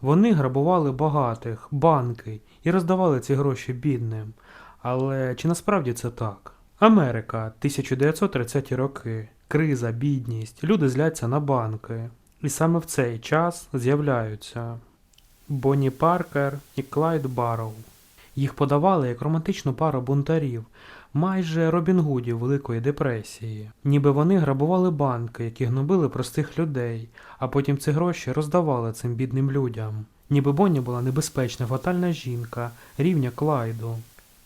Вони грабували багатих, банки і роздавали ці гроші бідним. Але чи насправді це так? Америка, 1930-ті роки, криза, бідність, люди зляться на банки. І саме в цей час з'являються Бонні Паркер і Клайд Барроу. Їх подавали як романтичну пару бунтарів, майже Робін Гудів Великої депресії. Ніби вони грабували банки, які гнобили простих людей, а потім ці гроші роздавали цим бідним людям. Ніби Бонні була небезпечна фатальна жінка, рівня Клайду.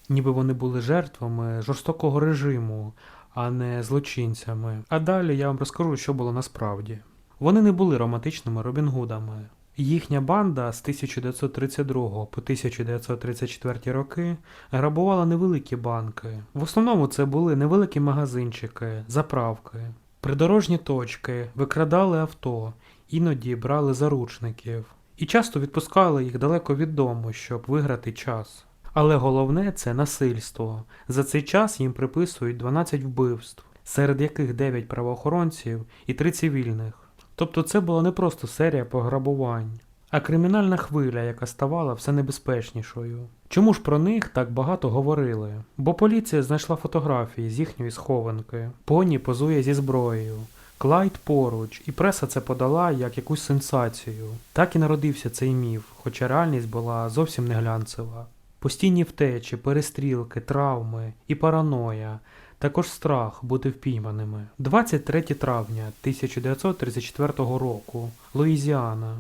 Ніби вони були жертвами жорстокого режиму, а не злочинцями. А далі я вам розкажу, що було насправді. Вони не були романтичними Робін Гудами. Їхня банда з 1932 по 1934 роки грабувала невеликі банки. В основному це були невеликі магазинчики, заправки, придорожні точки, викрадали авто, іноді брали заручників і часто відпускали їх далеко від дому, щоб виграти час. Але головне це насильство. За цей час їм приписують 12 вбивств, серед яких 9 правоохоронців і 3 цивільних. Тобто це була не просто серія пограбувань, а кримінальна хвиля, яка ставала все небезпечнішою. Чому ж про них так багато говорили? Бо поліція знайшла фотографії з їхньої схованки. Поні позує зі зброєю. Клайд поруч, і преса це подала як якусь сенсацію. Так і народився цей міф, хоча реальність була зовсім не глянцева. Постійні втечі, перестрілки, травми і параноя, також страх бути впійманими. 23 травня 1934 року, Луїзіана.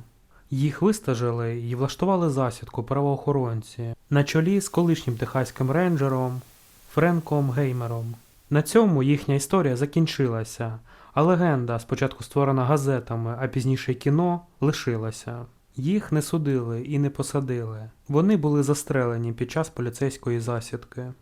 Їх вистажили і влаштували засідку правоохоронці на чолі з колишнім техаським рейнджером Френком Геймером. На цьому їхня історія закінчилася, а легенда, спочатку створена газетами, а пізніше кіно, лишилася. Їх не судили і не посадили. Вони були застрелені під час поліцейської засідки.